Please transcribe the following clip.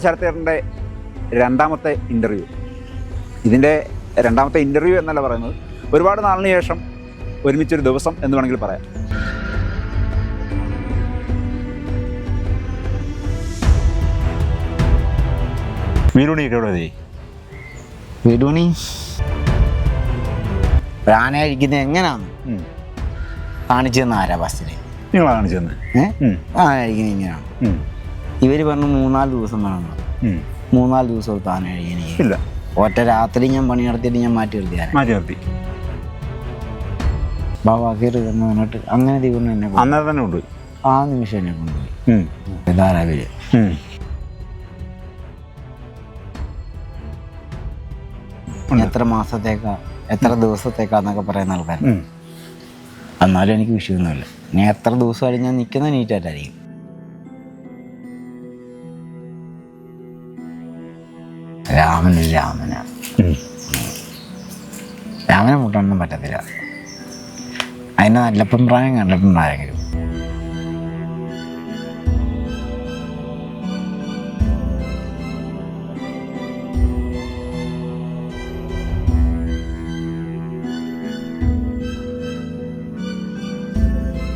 ശരത്തേട്ടന്റെ രണ്ടാമത്തെ ഇന്റർവ്യൂ ഇതിന്റെ രണ്ടാമത്തെ ഇന്റർവ്യൂ എന്നല്ല പറയുന്നത്. ഒരുപാട് നാളിന് ശേഷം ഒരുമിച്ചൊരു ദിവസം എന്ന് വേണമെങ്കിൽ പറയാം. വീടുണിയൊക്കെ എവിടെ മതി ഞാനായിരിക്കുന്നത് എങ്ങനെയാണ് കാണിച്ചു തന്ന ആരാ ബസ്സിനെ നിങ്ങളാണ് കാണിച്ചു തന്നെ ആന കഴിക്കുന്നത് ഇങ്ങനെയാണ്. ഇവർ പറഞ്ഞു മൂന്നാൽ ദിവസം വേണം. മൂന്നാൽ ദിവസം കഴിക്കാൻ ഇല്ല. ഒറ്റ രാത്രി ഞാൻ പണി നടത്തിയിട്ട് ഞാൻ മാറ്റി നിർത്തിയാ മാറ്റി നിർത്തി. ബാബാ കയറി എന്ന് പറഞ്ഞിട്ട് അങ്ങനെ ദൈവം എന്നെ. അന്നേരം തന്നെ കൊണ്ടുപോയി. ആ നിമിഷം എന്നെ കൊണ്ടുപോയി. ഇവർ എത്ര മാസത്തേക്കാ എത്ര ദിവസത്തേക്കാന്നൊക്കെ പറയുന്ന ആൾക്കാർ. എന്നാലും എനിക്ക് വിഷയമൊന്നുമില്ല. ഞാൻ എത്ര ദിവസമായാലും ഞാൻ നിൽക്കുന്ന നീറ്റായിട്ടായിരിക്കും രാമന് രാമനാണ് ഉം. രാമനെ മുട്ടൊന്നും പറ്റത്തില്ല. അതിന് നല്ലപ്പം പ്രായം കണ്ടപ്പം പ്രായം